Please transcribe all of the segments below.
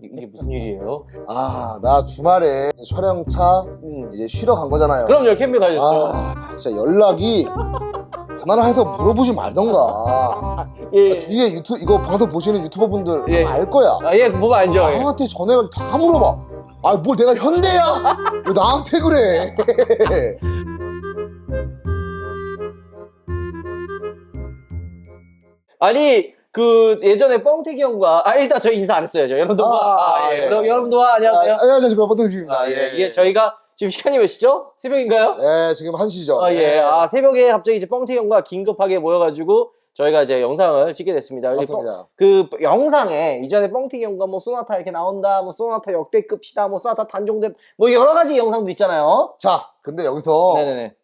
이게 무슨 일이에요? 아, 나 주말에 촬영차 음. 이제 쉬러 간 거잖아요. 그럼요 캠핑 가셨죠. 아, 진짜 연락이 전화를 해서 물어보지 말던가. 예. 주위에 유튜 이거 방송 보시는 유튜버 분들 예. 알 거야. 아, 예, 보면 알죠. 예. 나한테 전화해가지고 다 물어봐. 아, 뭘 내가 현대야? 왜 나한테 그래? 아니 그 예전에 뻥튀기 형과 아 일단 저희 인사 안 했어요. 저 여러분들 아, 아, 예. 예. 여러분 여러분들 안녕하세요. 아, 안녕하세요. 버터집입니다. 아, 예. 이게 저희가 지금 시간이 몇 시죠? 새벽인가요? 예, 지금 1시죠. 아, 예. 아, 새벽에 갑자기 이제 뻥튀기 형과 긴급하게 모여 가지고 저희가 이제 영상을 찍게 됐습니다. 맞습니다. 그 영상에 이전에 뻥튀기 형과 뭐 소나타 이렇게 나온다, 뭐 소나타 역대급이다, 뭐 소나타 단종된 뭐 여러 가지 영상도 있잖아요. 자, 근데 여기서 네네네.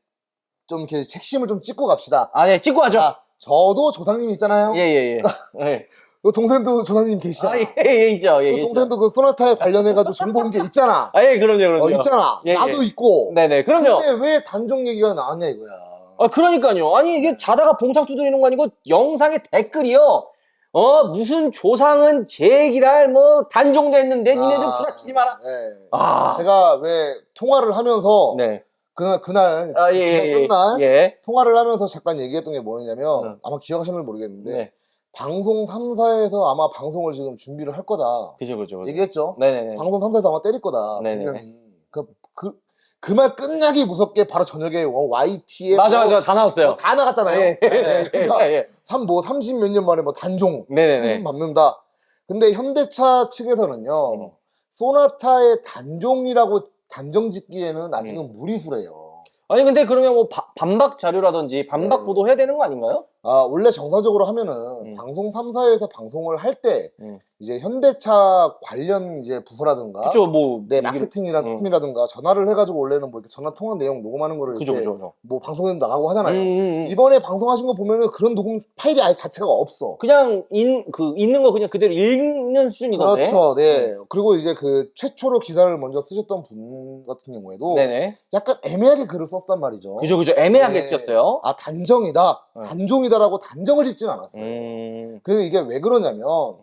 좀 이렇게 핵심을 좀 찍고 갑시다. 아, 네, 찍고 하죠. 자, 저도 조상님 있잖아요. 예, 예, 예. 예. 그 동생도 조상님 아, 계시잖아. 예, 예, 있죠. 예, 그 있죠. 동생도 그 소나타에 관련해가지고 정보 온게 있잖아. 아, 예, 그럼요, 그럼요. 어, 있잖아. 예, 나도 예. 있고. 네네, 그럼요. 근데 왜 단종 얘기가 나왔냐 이거야. 아, 그러니까요. 아니, 이게 자다가 봉창 두드리는 거 아니고 영상에 댓글이요. 어, 무슨 조상은 제 얘기랄 뭐 단종됐는데 니네 좀 아, 구라치지 마라. 네. 아, 제가 왜 통화를 하면서 네. 그날 그날 아, 예, 예, 예. 끝날 예. 통화를 하면서 잠깐 얘기했던 게 뭐였냐면 음. 아마 기억하시는 지 모르겠는데 네. 방송 3사에서 아마 방송을 지금 준비를 할 거다 그죠, 그죠. 그죠. 얘기했죠. 네네네. 방송 3사에서 아마 때릴 거다. 네네. 분명히. 그, 그, 그말 끝나기 무섭게 바로 저녁에 YT에 맞아, 맞아. 다 나왔어요. 다 나갔잖아요. 예, 예, 네. 예, 그러니까 예, 예. 3, 뭐 30몇 년 만에 뭐 단종 네네네. 밟는다. 근데 현대차 측에서는요. 음. 소나타의 단종이라고 단정 짓기에는 아직은 음. 무리수래요. 아니, 근데 그러면 뭐 바- 반박 자료라든지 반박 네. 보도 해야 되는 거 아닌가요? 아, 원래 정상적으로 하면은 음. 방송 3사에서 방송을 할 때 음. 이제 현대차 관련 이제 부서라든가 그죠, 뭐. 네, 얘기를- 마케팅이라 음. 팀이라든가 전화를 해가지고 원래는 뭐 이렇게 전화 통화 내용 녹음하는 거를 그죠, 이렇게 그죠, 그죠. 뭐 방송에 나가고 하잖아요. 음, 음, 음. 이번에 방송하신 거 보면은 그런 녹음 파일이 아예 자체가 없어. 그냥 인, 그 있는 거 그냥 그대로 읽는 수준이던데. 그렇죠, 네. 그리고 이제 그 최초로 기사를 먼저 쓰셨던 분 같은 경우에도 네네. 약간 애매하게 글을 썼단 말이죠. 그죠, 그죠. 애매하게 네. 쓰였어요. 아 단정이다, 네. 단종이다 라고 단정을 짓진 않았어요. 음. 그래서 이게 왜 그러냐면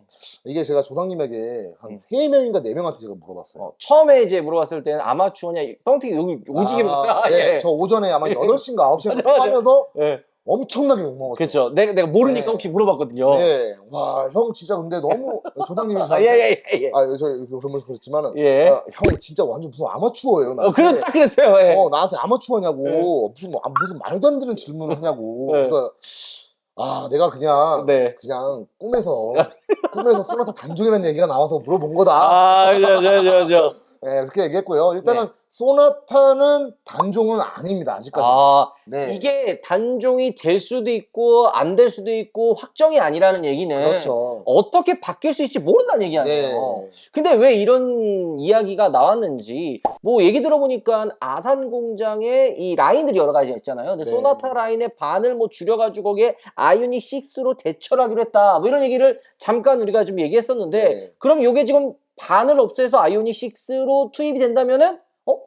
이게 제가 조상님에게 한 음. 세 명인가 네 명한테 제가 물어봤어요. 어, 처음에 이제 물어봤을 때는 아마추어냐, 뻥튀기 여기 오지게 물었어요. 아, 네, 예. 저 오전에 아마 예. 8시인가 9시에 맞아, 맞아. 하면서 예. 엄청나게 욕먹었죠. 그렇죠. 내가, 내가 모르니까 네. 혹시 물어봤거든요. 네, 와, 형 진짜 근데 너무 조상님이 아, 저한테 예, 예, 예, 예. 아, 저 그런 말 그랬지만은 예. 아, 형 진짜 완전 무슨 아마추어예요. 어, 나한테. 그래서 딱 그랬어요. 예. 어, 나한테 아마추어냐고 네. 무슨 아, 무슨 말도 안 되는 질문을 하냐고. 네. 그래서 아, 내가 그냥 네. 그냥 꿈에서 꿈에서 소나타 단종이라는 얘기가 나와서 물어본 거다. 아, 저, 저, 저, 저. 네, 그렇게 얘기했고요. 일단은 네. 소나타는 단종은 아닙니다. 아직까지. 아, 네. 이게 단종이 될 수도 있고, 안 될 수도 있고, 확정이 아니라는 얘기는 그렇죠. 어떻게 바뀔 수 있을지 모른다는 얘기 네. 아니에요. 근데 왜 이런 이야기가 나왔는지 뭐 얘기 들어보니까 아산 공장에 이 라인들이 여러 가지가 있잖아요. 근데 네. 소나타 라인의 반을 뭐 줄여가지고 거기에 아이오닉 6로 대처를 하기로 했다. 뭐 이런 얘기를 잠깐 우리가 좀 얘기했었는데 네. 그럼 이게 지금 반을 없애서 아이오닉 6로 투입이 된다면은 어?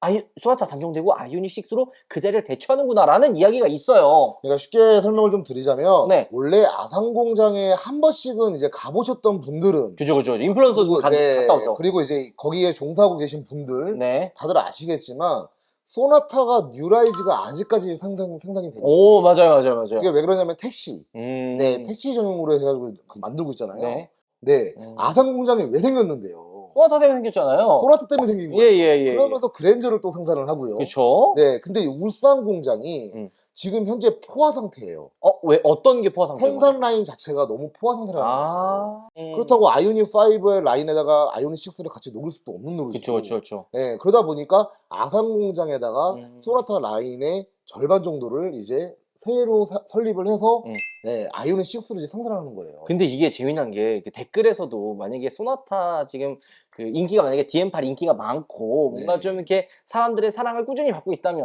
아이 소나타 단종되고 아이오닉 6로 그 자리를 대처하는구나라는 이야기가 있어요. 그러니까 쉽게 설명을 좀 드리자면 네. 원래 아산 공장에 한 번씩은 이제 가보셨던 분들은 그죠 그죠. 인플루언서도 그리고, 가, 네, 갔다 오죠. 그리고 이제 거기에 종사하고 계신 분들 네. 다들 아시겠지만 소나타가 뉴라이즈가 아직까지 생산, 생산이 되고 오. 맞아요 맞아요 맞아요. 이게 왜 그러냐면 택시 음. 네 택시 전용으로 해가지고 그 만들고 있잖아요 네. 네, 음. 아산 공장이 왜 생겼는데요 소나타 때문에 생겼잖아요. 소나타 때문에 생긴 거예요 예예예. 예, 그러면서 그랜저를 또 생산을 하고요 그렇죠. 네 근데 이 울산 공장이 음. 지금 현재 포화 상태예요 어 왜 어떤 게 포화 상태? 생산 라인 자체가 너무 포화 상태라는 거죠 아. 음. 그렇다고 아이오닉 5의 라인에다가 아이오닉 6를 같이 녹일 수도 없는 노릇이고 그렇죠 그렇죠 그렇죠. 네, 그러다 보니까 아산 공장에다가 음. 소나타 라인의 절반 정도를 이제 새로 사- 설립을 해서 음. 네, 아이오닉 6를 이제 생산하는 거예요. 근데 이게 재미난 게그 댓글에서도 만약에 소나타 지금 그 인기가 만약에 DM8 인기가 많고 뭔가 네. 좀 이렇게 사람들의 사랑을 꾸준히 받고 있다면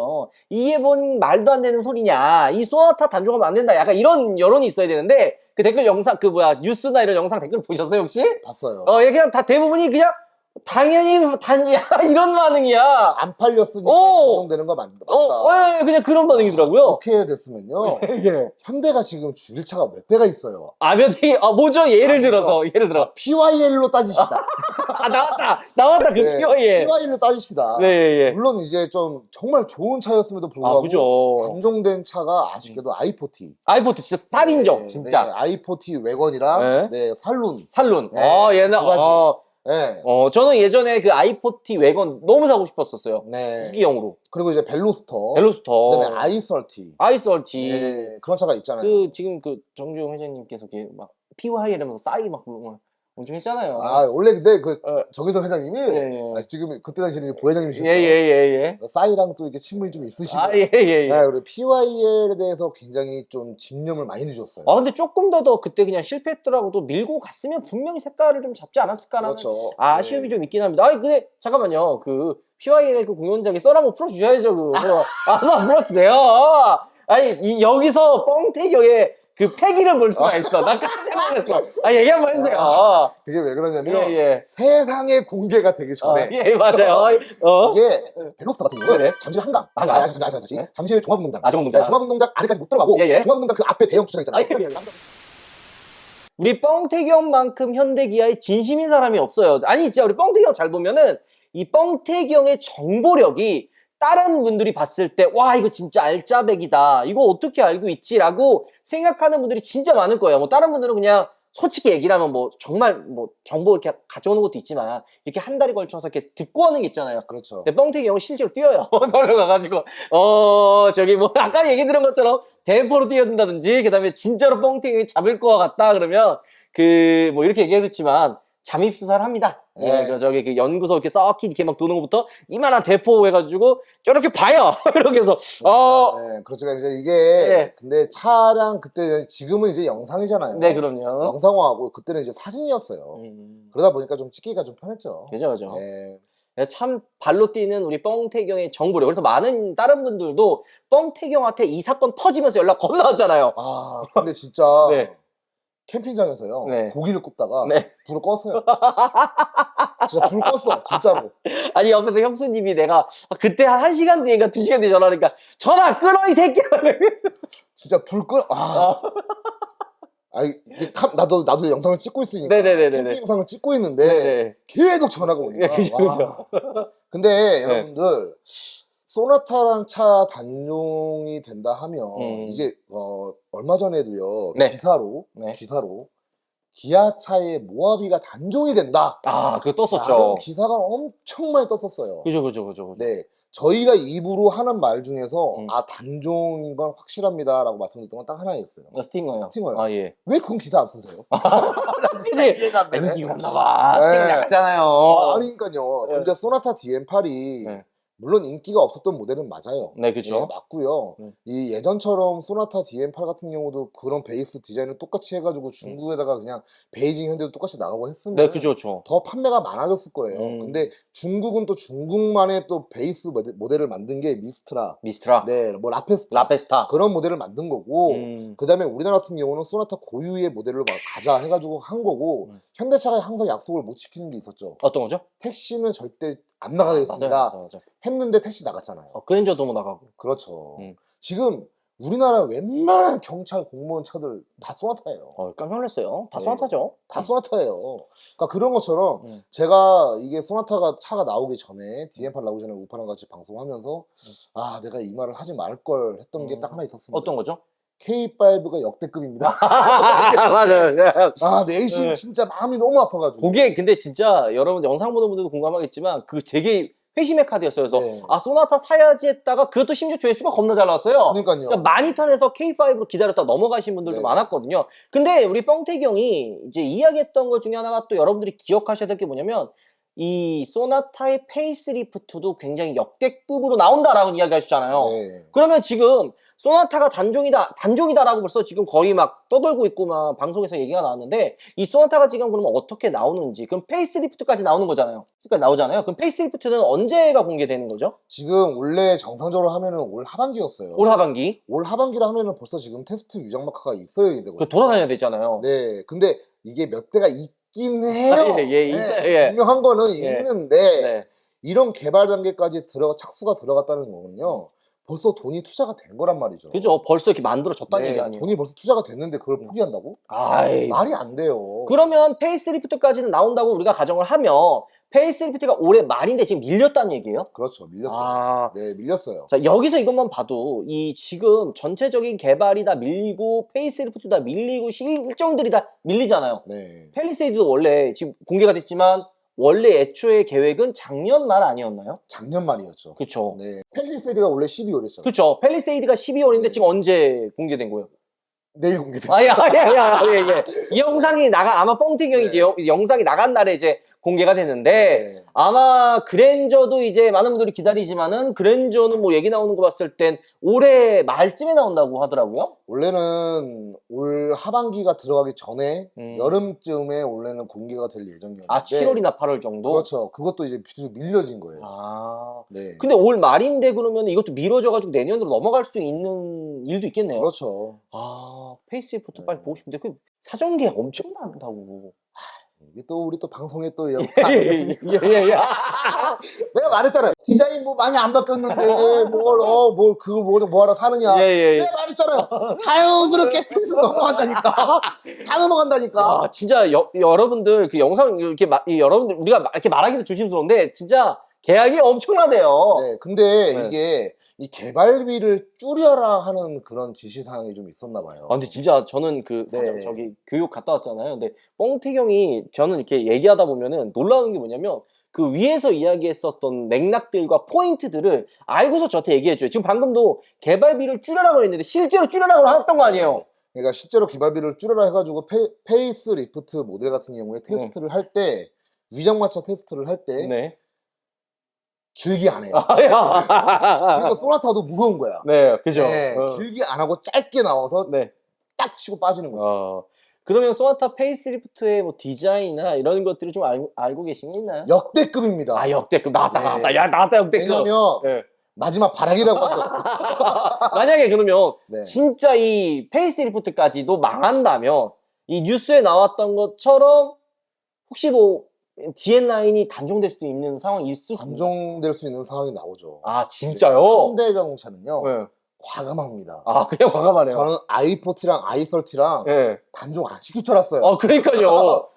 이게 뭔 말도 안 되는 소리냐 이 소나타 단종하면 안 된다 약간 이런 여론이 있어야 되는데 그 댓글 영상 그 뭐야 뉴스나 이런 영상 댓글 보셨어요 혹시? 봤어요. 어, 이게 그냥 다 대부분이 그냥 당연히 단 야 이런 반응이야. 안 팔렸으니까 오! 걱정되는 거 맞, 맞다. 어, 예, 그냥 그런 반응이더라고요. 그렇게 됐으면요. 예. 현대가 지금 줄일 차가 몇 대가 있어요. 아, 몇 대, 아, 뭐죠? 예를 아, 들어서, 예를 들어. PYL로 따지십니다. 아, 나왔다! 나왔다, 그 네. PYL로 따지십니다. 네, 예, 예. 물론 이제 좀 정말 좋은 차였음에도 아, 불구하고 그죠. 음. 단종된 차가 아쉽게도 i40. 아이포트 진짜 스탑인정, 네, 진짜. 네, i40 외건이랑 네, 살룬. 살룬. 네, 어, 얘는, 두 가지. 어, 네. 어, 저는 예전에 그 i40 외건 너무 사고 싶었었어요. 네. 후기형으로. 그리고 이제 벨로스터. 벨로스터. 그다음에 i30. 아이스얼티. 네, 그런 차가 있잖아요. 그, 지금 그 정주영 회장님께서 이렇게 막, PY 이러면서 싸이 막, 막 엄청 했잖아요. 아, 원래 근데 그 어. 정희성 회장님이 예, 예. 아, 지금 그때 당시에는 이제 부회장님이셨죠. 예, 예, 예, 예. 싸이랑 또 이렇게 친분이 좀 있으시고. 아, 예, 예, 예. 네, 그리고 PYL에 대해서 굉장히 좀 집념을 많이 주셨어요. 아, 근데 조금 더 더 그때 그냥 실패했더라고도 밀고 갔으면 분명히 색깔을 좀 잡지 않았을까라는 그렇죠. 아쉬움이 네. 좀 있긴 합니다. 아니, 근데 잠깐만요. 그 PYN의 그 공연장에 썰 한번 풀어주셔야죠. 그. 아서 풀어주세요. 아니, 이, 여기서 뻥태경의 그 패기를 볼 수가 있어. 나 깜짝 놀랐어. 아, 얘기 한번 해주세요. 그게 왜 예, 그러냐면 예. 세상에 공개가 되기 아, 전에 예, 맞아요. 어? 이게 벨로스터 같은 경우는 네네. 잠실 한강. 아, 아, 잠실, 잠실, 잠실, 네. 잠실 종합운동장, 아, 종합운동장. 네, 종합운동장 안에까지 못 들어가고 예, 예. 종합운동장 그 앞에 대형 주차장 아, 있잖아요. 예, 예. 우리 뻥태경만큼 현대기아에 진심인 사람이 없어요. 아니, 진짜 우리 뻥태경 잘 보면은 이 뻥태경의 정보력이 다른 분들이 봤을 때, 와, 이거 진짜 알짜배기다. 이거 어떻게 알고 있지 라고 생각하는 분들이 진짜 많을 거예요. 뭐, 다른 분들은 그냥 솔직히 얘기를 하면 뭐, 정말 뭐, 정보 이렇게 가져오는 것도 있지만, 이렇게 한 달에 걸쳐서 이렇게 듣고 하는 게 있잖아요. 그렇죠. 근데 뻥튀기 형은 실제로 뛰어요. 걸로 가가지고, 어, 저기 뭐, 아까 얘기 들은 것처럼 대포로 뛰어든다든지, 그 다음에 진짜로 뻥튀기 잡을 것 같다, 그러면, 그, 뭐, 이렇게 얘기했지만, 잠입 수사를 합니다. 네. 예, 그 저기 그 연구소 이렇게 썩히 이렇게 막 도는 것부터 이만한 대포 해가지고, 이렇게 봐요. 이렇게 해서, 어, 네, 그렇죠. 그러니까 이제 이게 네. 근데 차량 그때 지금은 이제 영상이잖아요. 네, 그럼요. 영상화하고 그때는 이제 사진이었어요. 음, 그러다 보니까 좀 찍기가 좀 편했죠. 그죠, 그죠. 네. 네, 참 발로 뛰는 우리 뻥태경의 정보력. 그래서 많은 다른 분들도 뻥태경한테 이 사건 터지면서 연락 건너왔잖아요. 아 근데 진짜 네. 캠핑장에서요 네. 고기를 굽다가 네. 불을 껐어요. 진짜 불 껐어 진짜로. 아니 옆에서 형수님이 내가 아, 그때 한 1시간 뒤인가 2시간 뒤에 전화하니까 전화 끊어 이 새끼야 진짜 불 끄. 아. 어. 아 이게 캄- 나도 나도 영상을 찍고 있으니까 네네네네네. 캠핑 영상을 찍고 있는데 네네 계속 전화가 오니까. 예, 그죠, 와. 근데 네. 여러분들 소나타란 차 단종이 된다 하면 음. 이제 어, 얼마 전에도요 네. 기사로 네. 기사로 기아차의 모하비가 단종이 된다. 아 그거 라는 떴었죠 기사가 엄청 많이 떴었어요. 그죠 그죠 그죠 그죠 네. 저희가 입으로 하는 말 중에서 음. 아 단종인 건 확실합니다라고 말씀드렸던 건 딱 하나였어요. 나 스팅어요 스팅어요. 아 예 왜 그건 기사 안 쓰세요? 그치 이해가 안 되네. 연기가 없나 봐 네. 스팅 약하잖아요 아, 아니니까요. 네. 현재 소나타 DM8이 네. 물론 인기가 없었던 모델은 맞아요. 네 예, 그죠 맞고요. 음. 이 예전처럼 소나타 DM8 같은 경우도 그런 베이스 디자인을 똑같이 해가지고 중국에다가 그냥 베이징 현대도 똑같이 나가고 했으면 네 그죠 그죠 더 판매가 많아졌을 거예요. 음. 근데 중국은 또 중국만의 또 베이스 모델- 모델을 만든 게 미스트라, 미스트라 네, 뭐 라페스타 라페스타 그런 모델을 만든 거고 음. 그 다음에 우리나라 같은 경우는 소나타 고유의 모델을 막 가자 해가지고 한 거고 음. 현대차가 항상 약속을 못 지키는 게 있었죠. 어떤 거죠? 택시는 절대 안 아, 나가겠습니다. 맞아요, 맞아요. 했는데 택시 나갔잖아요. 어, 그랜저도 못 나가고 그렇죠. 음. 지금 우리나라 웬만한 경찰 공무원 차들 다 소나타예요. 어, 깜짝 놀랐어요 다 네. 소나타죠 다 소나타예요. 그러니까 그런 것처럼 음. 제가 이게 소나타가 차가 나오기 전에 DM8 나오기 전에 우파랑 같이 방송하면서 아 내가 이 말을 하지 말 걸 했던 게 음. 딱 하나 있었습니다. 어떤 거죠? K5가 역대급입니다. 맞아요 아 내심 네. 진짜 마음이 너무 아파가지고. 그게 근데 진짜 여러분 영상 보는 분들도 공감하겠지만 그 되게 회심의 카드였어요. 그래서 네. 아 소나타 사야지 했다가 그것도 심지어 조회수가 겁나 잘 나왔어요. 그러니까요. 그러니까 많이 턴에서 K5로 기다렸다 넘어가신 분들도 네. 많았거든요. 근데 우리 뻥태기 형이 이제 이야기했던 것 중에 하나가 또 여러분들이 기억하셔야 될 게 뭐냐면 이 소나타의 페이스리프트도 굉장히 역대급으로 나온다라고 이야기 하셨잖아요. 네. 그러면 지금 소나타가 단종이다, 단종이다라고 벌써 지금 거의 막 떠돌고 있고 막 방송에서 얘기가 나왔는데 이 소나타가 지금 그러면 어떻게 나오는지 그럼 페이스리프트까지 나오는 거잖아요. 그러니까 나오잖아요. 그럼 페이스리프트는 언제가 공개되는 거죠? 지금 원래 정상적으로 하면은 올 하반기였어요. 올 하반기. 올 하반기라 하면은 벌써 지금 테스트 유장 마크가 있어야 되거든요. 그 돌아다녀야 되잖아요. 네, 근데 이게 몇 대가 있긴 해요. 아, 예, 예, 있어요, 예. 분명한 거는 예. 있는데 네. 이런 개발 단계까지 들어가 착수가 들어갔다는 거는요. 벌써 돈이 투자가 된 거란 말이죠. 그죠. 벌써 이렇게 만들어졌다는 네, 얘기 아니에요. 돈이 벌써 투자가 됐는데 그걸 음. 포기한다고? 아이. 말이 안 돼요. 그러면 페이스리프트까지는 나온다고 우리가 가정을 하면 페이스리프트가 올해 말인데 지금 밀렸다는 얘기예요? 그렇죠. 밀렸어요. 아. 네, 밀렸어요. 자, 여기서 이것만 봐도 이 지금 전체적인 개발이 다 밀리고 페이스리프트 다 밀리고 실정들이 다 밀리잖아요. 네. 펠리세이드도 원래 지금 공개가 됐지만 원래 애초에 계획은 작년 말 아니었나요? 작년 말이었죠. 그쵸. 네. 펠리세이드가 원래 12월이었어요. 그쵸. 펠리세이드가 12월인데 네. 지금 언제 공개된 거예요? 내일 공개됐어요. 아, 야, 야, 야, 예, 예. 이 영상이 나가, 아마 뻥튀기 형이 이제 네. 영- 영상이 나간 날에 이제 공개가 됐는데, 네. 아마 그랜저도 이제 많은 분들이 기다리지만은 그랜저는 뭐 얘기 나오는 거 봤을 땐 올해 말쯤에 나온다고 하더라고요. 원래는 올 하반기가 들어가기 전에 음. 여름쯤에 원래는 공개가 될 예정이었는데 아, 7월이나 8월 정도? 그렇죠. 그것도 이제 계속 밀려진 거예요. 아. 네. 근데 올 말인데 그러면 이것도 미뤄져 가지고 내년으로 넘어갈 수 있는 일도 있겠네요. 그렇죠. 아, 페이스리프트 네. 빨리 보고 싶은데 그 사전 계획 엄청 난다고. 또 우리 또 방송에 또 여- 예, 예, 예, 예. 내가 말했잖아요. 디자인 뭐 많이 안 바뀌었는데 뭘 어 뭘 그거 뭐, 뭐 하러 사느냐. 예, 예, 예. 내가 말했잖아요. 자연스럽게 계속 넘어간다니까. 다 넘어간다니까. 아, 진짜 여, 여러분들 그 영상 이렇게 마- 이 여러분들 우리가 마- 이렇게 말하기도 조심스러운데 진짜 계약이 엄청나대요. 네, 근데 네. 이게 이 개발비를 줄여라 하는 그런 지시사항이 좀 있었나 봐요. 아, 근데 진짜 저는 그 네. 사전 저기 교육 갔다 왔잖아요. 근데 뻥태경이 저는 이렇게 얘기하다 보면은 놀라운 게 뭐냐면 그 위에서 이야기했었던 맥락들과 포인트들을 알고서 저한테 얘기해줘요. 지금 방금도 개발비를 줄여라고 했는데 실제로 줄여라고 했던 거 아니에요? 그러니까 실제로 개발비를 줄여라 해가지고 페, 이스 리프트 모델 같은 경우에 테스트를 할 때 위장마차 테스트를 할 때 네. 길게 안 해요. 아, 야. 그러니까 소나타도 무서운 거야. 네, 그죠. 네, 어. 길게 안 하고 짧게 나와서 네. 딱 치고 빠지는 거지. 어. 그러면 소나타 페이스리프트의 뭐 디자인이나 이런 것들을 좀 알고, 알고 계신 게 있나요? 역대급입니다. 아, 역대급. 나왔다, 네. 나왔다. 야, 나왔다, 역대급. 왜냐면 네. 마지막 발악이라고 하죠. 만약에 그러면 네. 진짜 이 페이스리프트까지도 망한다면 이 뉴스에 나왔던 것처럼 혹시 뭐 DN9이 단종될 수도 있는 상황이 있을 수 있나요? 단종될 수 있는 상황이 나오죠. 아 진짜요? 현대 자동차는요 네. 과감합니다. 아 그냥 과감하네요. 저는 i40랑 i30랑 네. 단종 안 시킬 줄 알았어요. 아 그러니까요.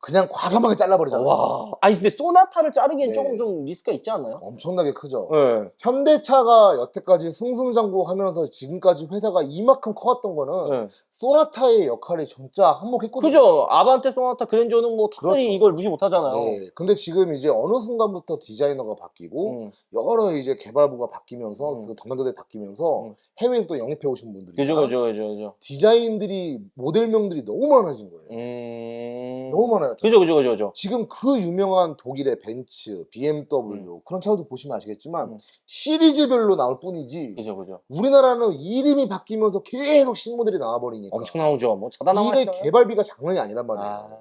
그냥 과감하게 잘라버리잖아요. 와. 아니 근데 소나타를 자르기엔 네. 조금 좀 리스크가 있지 않나요? 엄청나게 크죠. 네. 현대차가 여태까지 승승장구하면서 지금까지 회사가 이만큼 커왔던 거는 네. 소나타의 역할이 진짜 한몫했거든요. 그죠? 아반떼, 소나타, 그랜저는 뭐 탑들이 그렇죠. 이걸 무시 못하잖아요. 네. 근데 지금 이제 어느 순간부터 디자이너가 바뀌고 음. 여러 이제 개발부가 바뀌면서 음. 그 담당자들이 바뀌면서 음. 해외에서 또 영입해 오신 분들이 그죠, 그죠, 그죠, 그죠. 디자인들이 모델명들이 너무 많아진 거예요. 음. 너무 많아요. 그죠, 그죠, 그죠, 그죠. 지금 그 유명한 독일의 벤츠, BMW 그런 차도 보시면 아시겠지만 음. 시리즈별로 나올 뿐이지 그죠, 그죠. 우리나라는 이름이 바뀌면서 계속 신모델이 나와버리니까 엄청 나오죠. 뭐 차단하고 이게 개발비가 장난이 아니란 말이에요. 아,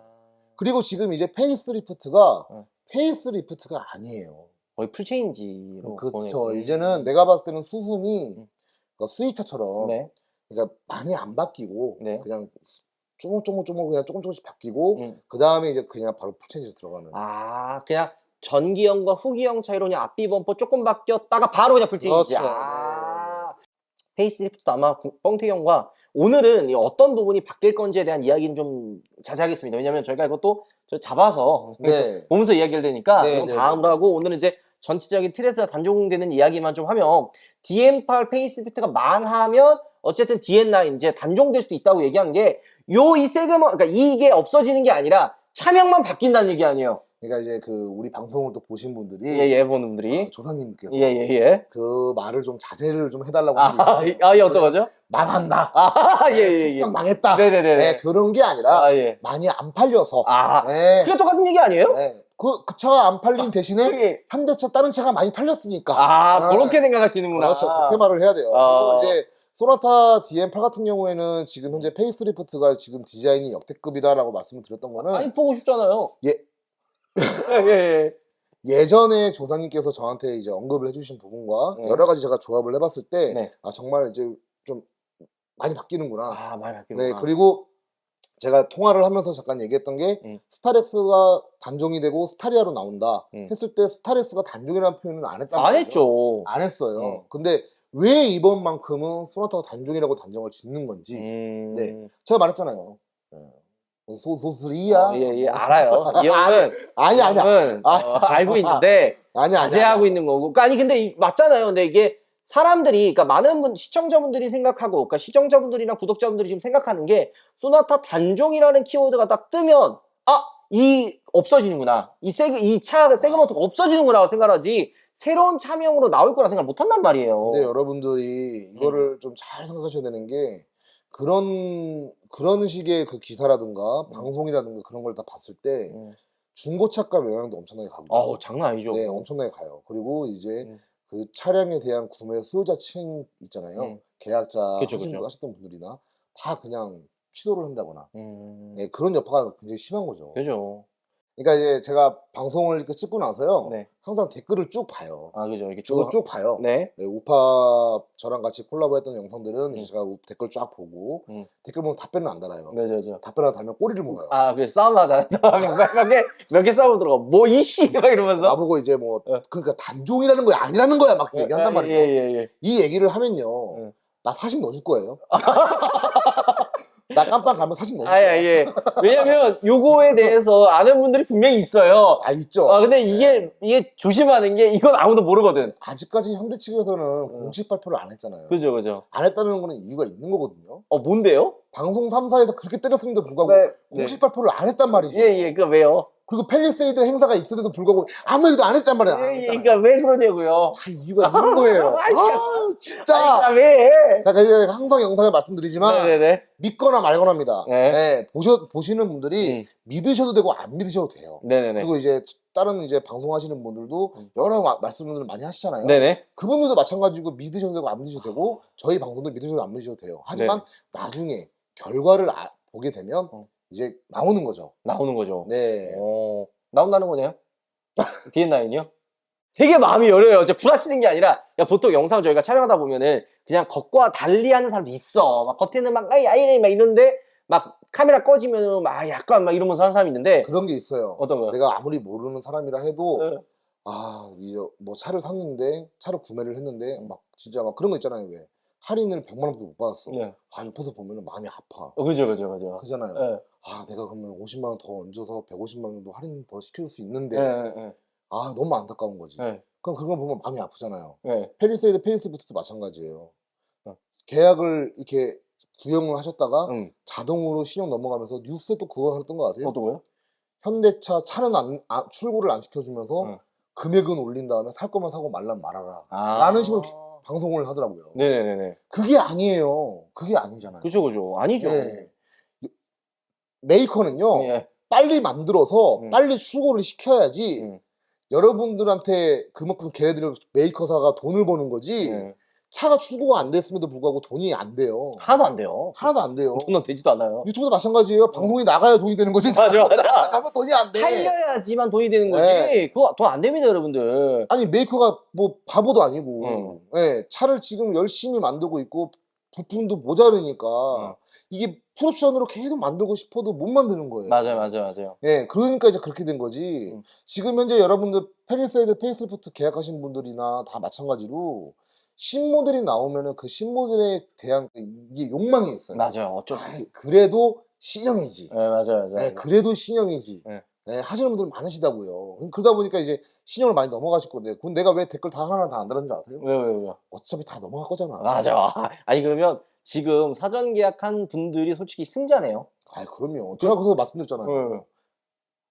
그리고 지금 이제 페이스리프트가 어. 페이스리프트가 아니에요. 거의 풀체인지로. 그렇죠. 보내고. 이제는 내가 봤을 때는 수순이 음. 그러니까 스위터처럼 네. 그러니까 많이 안 바뀌고 네. 그냥 조금 조금 조금 그냥 조금 조금씩 바뀌고 음. 그 다음에 이제 그냥 바로 풀체인지 들어가는. 아, 그냥 전기형과 후기형 차이로 그냥 앞뒤 범퍼 조금 바뀌었다가 바로 그냥 풀체인지. 그렇죠. 아. 페이스리프트도 아마 뻥튀형과 오늘은 이 어떤 부분이 바뀔 건지에 대한 이야기는 좀 자세하겠습니다. 왜냐면 저희가 이것도 저 잡아서 네. 보면서 이야기를 되니까 네, 네, 다음으로 네. 하고 오늘은 이제 전체적인 틀에서 단종되는 이야기만 좀 하면 DM8 페이스리프트가 망하면 어쨌든 DN9 이제 단종될 수도 있다고 얘기한 게 요 이 세그먼 그러니까 이게 없어지는 게 아니라 차명만 바뀐다는 얘기 아니에요. 그러니까 이제 그 우리 방송을 또 보신 분들이 예예 보는 분들이 어, 조사님께서 예예 예. 그 말을 좀 자제를 좀 해달라고 하는 게 아, 있어요. 아, 예, 어떤 거죠? 망한다. 아, 예, 예, 예. 상 망했다. 네네네. 네, 그런 게 아니라 아, 예. 많이 안 팔려서. 아, 네. 그게 똑같은 얘기 아니에요? 네. 그, 그 차가 안 팔린 대신에 그게- 현대차 다른 차가 많이 팔렸으니까. 아, 네. 그렇게 생각하시는구나. 그렇죠. 그렇게 말을 해야 돼요. 아. 그리고 이제 소나타 DM8 같은 경우에는 지금 현재 페이스리프트가 지금 디자인이 역대급이다라고 말씀을 드렸던 거는 아니, 보고 싶잖아요. 예. 예, 예, 예. 예전에 조상님께서 저한테 이제 언급을 해주신 부분과 네. 여러 가지 제가 조합을 해봤을 때, 네. 아, 정말 이제 좀 많이 바뀌는구나. 아, 많이 바뀌는 네, 그리고 제가 통화를 하면서 잠깐 얘기했던 게 음. 스타렉스가 단종이 되고 스타리아로 나온다 음. 했을 때 스타렉스가 단종이라는 표현은 안 했단 안 말이죠. 했죠. 안 했어요. 음. 근데 왜 이번만큼은 소나타가 단종이라고 단정을 짓는 건지 음. 네. 제가 말했잖아요. 예. 소소스리야. 어, 예, 예, 알아요. 이 형은, 아니 아니야. 형은 아. 어, 알고 있는데 아니 아니. 자제하고 있는 거고. 그러니까 아니 근데 이- 맞잖아요. 근데 이게 사람들이 그러니까 많은 분 시청자분들이 생각하고 그러니까 시청자분들이나 구독자분들이 지금 생각하는 게 소나타 단종이라는 키워드가 딱 뜨면 아, 이 없어지는구나. 이 세그 이 차 세그먼트가 없어지는구나 생각하지. 새로운 차명으로 나올 거라 생각 못 한단 말이에요. 근데 여러분들이 이거를 좀 잘 생각하셔야 되는 게 그런 그런 식의 그 기사라든가 방송이라든가 그런 걸 다 봤을 때 음. 중고차값 영향도 엄청나게 가고. 어우, 장난 아니죠. 네, 엄청나게 가요. 그리고 이제 음. 그 차량에 대한 구매 수요자층 있잖아요. 음. 계약자 그쵸, 하신, 그쵸. 하셨던 분들이나 다 그냥 취소를 한다거나 음. 예, 그런 여파가 굉장히 심한 거죠. 그죠. 그러니까 이제 제가 방송을 이렇게 찍고 나서요. 네. 항상 댓글을 쭉 봐요. 아, 그죠. 이렇게 저도 쭉 봐요. 네. 네, 우파 저랑 같이 콜라보했던 영상들은 음. 제가 우- 댓글 쫙 보고 음. 댓글 보면 답변은 안 달아요. 네, 저, 저. 답변을 달면 꼬리를 물어요. 아, 그 싸움 하잖아. 몇 개, 몇 개 싸움 들어가. 뭐, 이씨! 막 이러면서. 나보고 이제 뭐 어. 그러니까 단종이라는 거야 아니라는 거야 막 얘기한단 말이죠. 예, 예, 예. 이 얘기를 하면요. 응. 나 사진 넣어줄 거예요. 나 깜빵 가면 사진 넣어줄 아. 예, 예. 왜냐면, 요거에 대해서 아는 분들이 분명히 있어요. 아 있죠. 아, 근데 이게, 이게 조심하는 게, 이건 아무도 모르거든. 아직까지 현대 측에서는 응. 공식 발표를 안 했잖아요. 그죠, 그죠. 안 했다는 거는 이유가 있는 거거든요. 어, 뭔데요? 방송 3사에서 그렇게 때렸음에도 불구하고 네. 공식 발표를 안 했단 말이죠. 예, 예, 그 왜요? 그리고 팰리세이드 행사가 있음에도 불구하고 아무 얘기도 안 했단 말이야. 안 예, 예. 그러니까 왜 그러냐고요. 다 이유가 있는 거예요. 아이, 아, 진짜. 아, 왜? 그러니까 이제 항상 영상에 말씀드리지만 네네네. 믿거나 말거나입니다. 네. 네, 보셔 보시는 분들이 음. 믿으셔도 되고 안 믿으셔도 돼요. 네네네. 그리고 이제 다른 이제 방송하시는 분들도 음. 여러 마- 말씀을 많이 하시잖아요. 네네. 그분들도 마찬가지고 믿으셔도 되고 안 믿으셔도 되고 저희 방송도 믿으셔도 안 믿으셔도 돼요. 하지만 네. 나중에 결과를 아- 보게 되면 어. 이제 나오는 거죠. 나오는 거죠. 네. 어, 나온다는 거네요? DN9이요? 되게 마음이 열려요. 이제 구라치는 게 아니라, 야, 보통 영상 저희가 촬영하다 보면은, 그냥 겉과 달리 하는 사람도 있어. 막 겉에는 막, 아이, 아이, 막 이런데, 막 카메라 꺼지면 막 약간 막 이러면서 하는 사람이 있는데, 그런 게 있어요. 어떤 거요? 내가 아무리 모르는 사람이라 해도 네. 아, 이제 뭐 차를 샀는데 차를 구매를 했는데 음. 막 진짜 막 그런 거 있잖아요. 왜 할인을 100만 원도 못 받았어. 네. 아, 옆에서 보면 마음이 아파. 어, 그죠, 그죠, 그죠. 그잖아요. 네. 아, 내가 그러면 50만 원 더 얹어서 150만 원 정도 할인 더 시켜줄 수 있는데 네, 네, 아, 너무 안타까운 거지. 네. 그럼 거 보면 마음이 아프잖아요. 네. 페리세이드 페이스부터도 마찬가지예요. 어. 계약을 이렇게 구형을 하셨다가 응. 자동으로 신용 넘어가면서 뉴스에 또 그거 하던 거 아세요? 어떤 거요? 현대차 차는 안, 아, 출고를 안 시켜주면서 응. 금액은 올린 다음에 살 거면 사고 말란 말아라. 아. 라는 식으로 방송을 하더라고요. 네네네네. 그게 아니에요. 그게 아니잖아요. 그죠, 그죠. 아니죠. 예. 메이커는요, 예. 빨리 만들어서 음. 빨리 출고를 시켜야지 음. 여러분들한테 그만큼 걔네들 메이커사가 돈을 버는 거지 예. 차가 출고가 안 됐음에도 불구하고 돈이 안 돼요. 하나도 안 돼요. 하나도 안 돼요. 돈은 되지도 않아요. 유튜브도 마찬가지예요. 방송이 나가야 돈이 되는 거지. 맞아, 맞아. 나가면 돈이 안 돼. 팔려야지만 돈이 되는 거지. 네. 그거 돈 안 됩니다, 여러분들. 아니 메이커가 뭐 바보도 아니고 음. 예, 차를 지금 열심히 만들고 있고 부품도 모자르니까 음. 이게 프로옵션으로 계속 만들고 싶어도 못 만드는 거예요. 맞아요, 맞아요, 맞아요. 예, 그러니까 이제 그렇게 된 거지. 음. 지금 현재 여러분들 페리세이드 페이스리프트 계약하신 분들이나 다 마찬가지로 신모델이 나오면은 그 신모델에 대한 그 이게 욕망이 있어요. 맞아요. 어쩔 수 아, 없이. 그래도 신형이지. 네, 맞아요, 맞아요. 네, 그래도 신형이지. 네. 네, 하시는 분들 많으시다고요. 그러다 보니까 이제 신형을 많이 넘어가실 건데, 그건 내가 왜 댓글 다 하나하나 다 안 달았는지 아세요? 왜요, 왜요, 왜요? 어차피 다 넘어갈 거잖아. 맞아. 아니, 그러면 지금 사전 계약한 분들이 솔직히 승자네요. 아, 그럼요. 제가 그래서 말씀드렸잖아요. 응.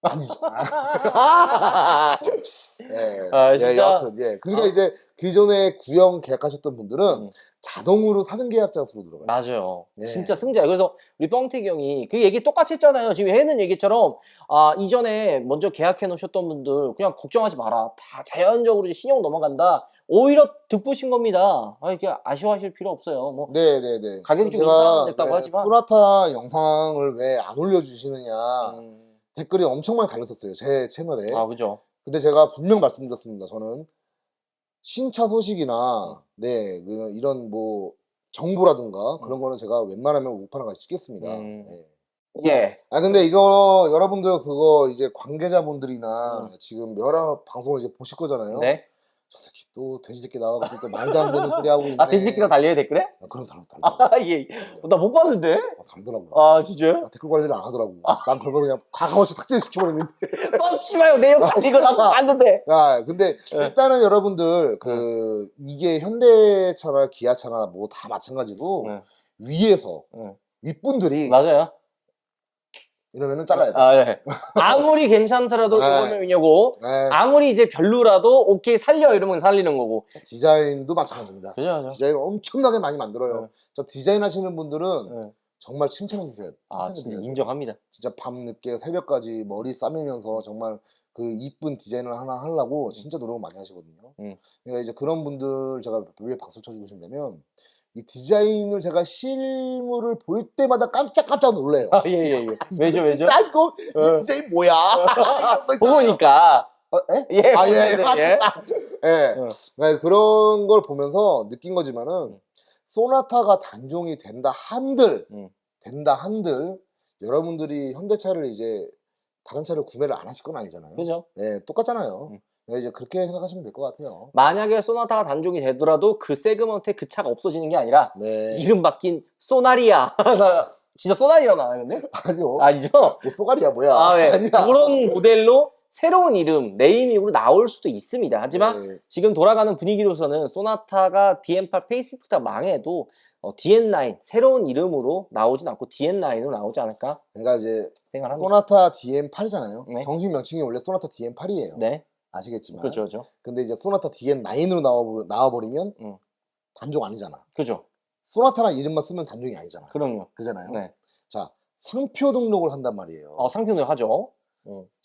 아니죠. 예, 아, 예, 진짜? 여하튼, 예. 그러니까 아. 이제 기존에 구형 계약하셨던 분들은 음. 자동으로 사전 계약자 수로 들어가요. 맞아요. 네. 진짜 승자예요. 그래서 우리 뻥태기 형이 그 얘기 똑같이 했잖아요. 지금 해는 얘기처럼 아 이전에 먼저 계약해 놓으셨던 분들 그냥 걱정하지 마라. 다 자연적으로 이제 신용 넘어간다. 오히려 득보신 겁니다. 아 이게 아쉬워하실 필요 없어요. 뭐 네네네. 가격이 좀 인상됐다고 네, 하지만. 소나타 영상을 왜 안 올려주시느냐 음, 댓글이 엄청 많이 달렸었어요. 제 채널에. 아 그죠. 근데 제가 분명 말씀드렸습니다. 저는 신차 음. 소식이나 네 그- 이런 뭐 정보라든가 그런 거는 제가 웬만하면 우파랑 같이 찍겠습니다. 음. 예. 예. 아 근데 이거 여러분들 그거 이제 관계자분들이나 지금 여러 방송을 이제 보실 거잖아요. 음. 네. 저 새끼 또 돼지 새끼 나와가지고 또 말도 안 되는 소리 하고 있네. 아, 돼지 새끼가 달려야 댓글에? 아, 그럼 다르 다르. 아, 예. 나 못 봤는데? 아, 다르더라고. 아, 진짜요? 아, 댓글 관리를 안 하더라고. 난 그걸 그냥 과감하게 삭제시켜버리는데. 뻥치 마요. 내용 달리고 나도 봤는데. 야, 근데 네. 일단은 여러분들 그 이게 현대차나 기아차나 뭐 다 마찬가지고 네. 위에서 네. 윗분들이 맞아요. 이러면은 잘라야 돼. 아, 네. 아무리 괜찮더라도 네. 이거는 왜냐고. 네. 아무리 이제 별로라도 오케이 살려 이러면 살리는 거고. 디자인도 마찬가지입니다. 그죠, 그죠. 디자인을 엄청나게 많이 만들어요. 네. 저 디자인 하시는 분들은 네. 정말 칭찬해 주셔야 돼요. 아, 칭찬해 진짜 주셔야 돼요. 인정합니다. 진짜 밤늦게 새벽까지 머리 싸매면서 정말 그 이쁜 디자인을 하나 하려고 진짜 노력을 많이 하시거든요. 음. 그러니까 이제 그런 분들 제가 왜 박수 쳐주고 싶냐면 이 디자인을 제가 실물을 볼 때마다 깜짝깜짝 놀래요. 아, 예, 예, 예. 왜죠, 왜죠? 진짜 이거 어. 이 디자인 뭐야? 이런 거 있잖아요. 보니까. 어, 에? 예, 아, 예, 예. 보는데, 예. 예. 어. 네, 그런 걸 보면서 느낀 거지만은 음. 소나타가 단종이 된다 한들 음. 된다 한들 여러분들이 현대차를 이제 다른 차를 구매를 안 하실 건 아니잖아요. 그죠? 네, 똑같잖아요. 음. 네, 이제 그렇게 생각하시면 될 것 같아요. 만약에 소나타가 단종이 되더라도 그 세그먼트에 그 차가 없어지는 게 아니라 네. 이름 바뀐 소나리아. 진짜 소나리아 나와요, 근데? 아니요. 아니죠? 뭐 쏘가리야 뭐야? 아, 네. 아니야. 그런 모델로 새로운 이름, 네이밍으로 나올 수도 있습니다. 하지만 네. 지금 돌아가는 분위기로서는 소나타가 DM8 페이스리프트가 망해도 어, DN9 새로운 이름으로 나오진 않고 DN9으로 나오지 않을까 그러니까 이제 생각합니다. 소나타 DM8이잖아요. 네. 정식 명칭이 원래 소나타 DM8이에요. 네, 아시겠지만. 그죠, 그죠, 근데 이제 소나타 DN9으로 나와 나와버리면 음. 단종 아니잖아. 그죠. 소나타란 이름만 쓰면 단종이 아니잖아. 그럼요. 그잖아요. 네, 자, 상표 등록을 한단 말이에요. 어, 상표를 하죠.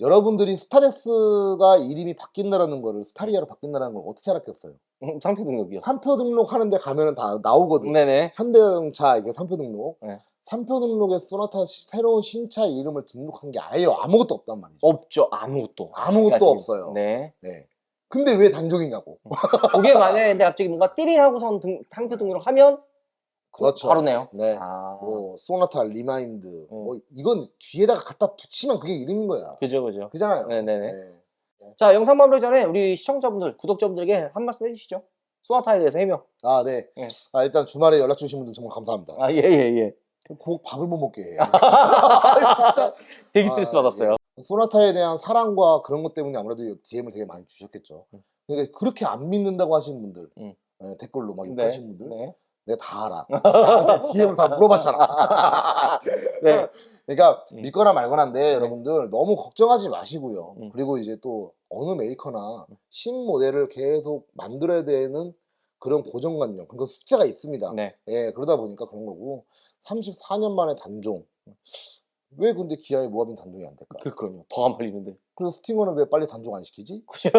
여러분들이 스타렉스가 이름이 바뀐다라는 거를 스타리아로 바뀐다는 걸 어떻게 알았겠어요? 음, 상표 등록이요. 상표 등록 하는데 가면은 다 나오거든. 네네. 현대자동차 이게 상표 등록. 네. 상표 등록에 소나타 시- 새로운 신차 이름을 등록한 게 아예 아무것도 없단 말이죠. 없죠. 아무것도. 아무것도 아직까지. 없어요. 네. 네. 근데 왜 단종이냐고. 그게 만약에 근데 갑자기 뭔가 띠링 하고선 등, 상표 등록을 하면 그렇죠. 바로네요. 네. 아, 뭐 소나타 리마인드. 음. 뭐 이건 뒤에다가 갖다 붙이면 그게 이름인 거야. 그죠, 그죠. 그잖아요. 네네네. 네. 자, 영상 마무리 전에 우리 시청자분들, 구독자분들에게 한 말씀 해주시죠. 소나타에 대해서 해명. 아, 네. 예. 아, 일단 주말에 연락 주신 분들 정말 감사합니다. 아, 예, 예, 예. 꼭 밥을 못 먹게 해. 진짜. 되게 스트레스 아, 받았어요. 소나타에 대한 사랑과 그런 것 때문에 아무래도 DM을 되게 많이 주셨겠죠. 음. 그러니까 그렇게 안 믿는다고 하시는 분들, 음. 예, 댓글로 막 네. 욕하시는 분들, 네. 내가 다 알아. DM을 다 물어봤잖아. 네. 그러니까 음. 믿거나 말거나인데 여러분들 너무 걱정하지 마시고요. 음. 그리고 이제 또 어느 메이커나 신 모델을 계속 만들어야 되는 그런 고정관념, 그러니까 숙제가 있습니다. 네. 예, 그러다 보니까 그런 거고 34년 만에 단종. 왜 근데 기아의 모하빈 단종이 안 될까? 그니까요. 더 안 팔리는데. 그리고 스팅어는 왜 빨리 단종 안 시키지?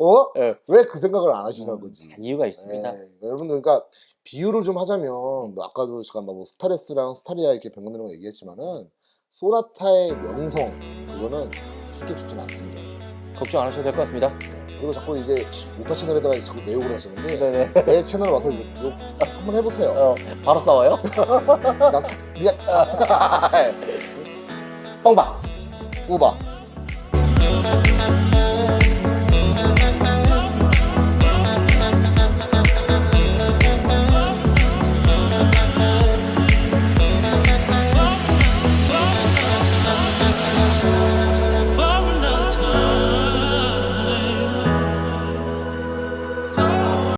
어? 예. 왜그 생각을 안 하시나 음, 거지? 이유가 있습니다. 예, 여러분들 그러니까 비유를 좀 하자면 뭐 아까도 잠깐 뭐 스타레스랑 스타리아 이렇게 변경되는 거 얘기했지만은 소나타의 명성 그거는 쉽게 죽지는 않습니다. 걱정 안 하셔도 될 것 같습니다. 그리고 자꾸 이제 오빠 채널에다가 자꾸 내욕을 하시는데 네네. 내 채널 와서 욕, 욕 한번 해보세요. 어, 바로 싸워요? 나 사, 미안. 뻥방! 우바.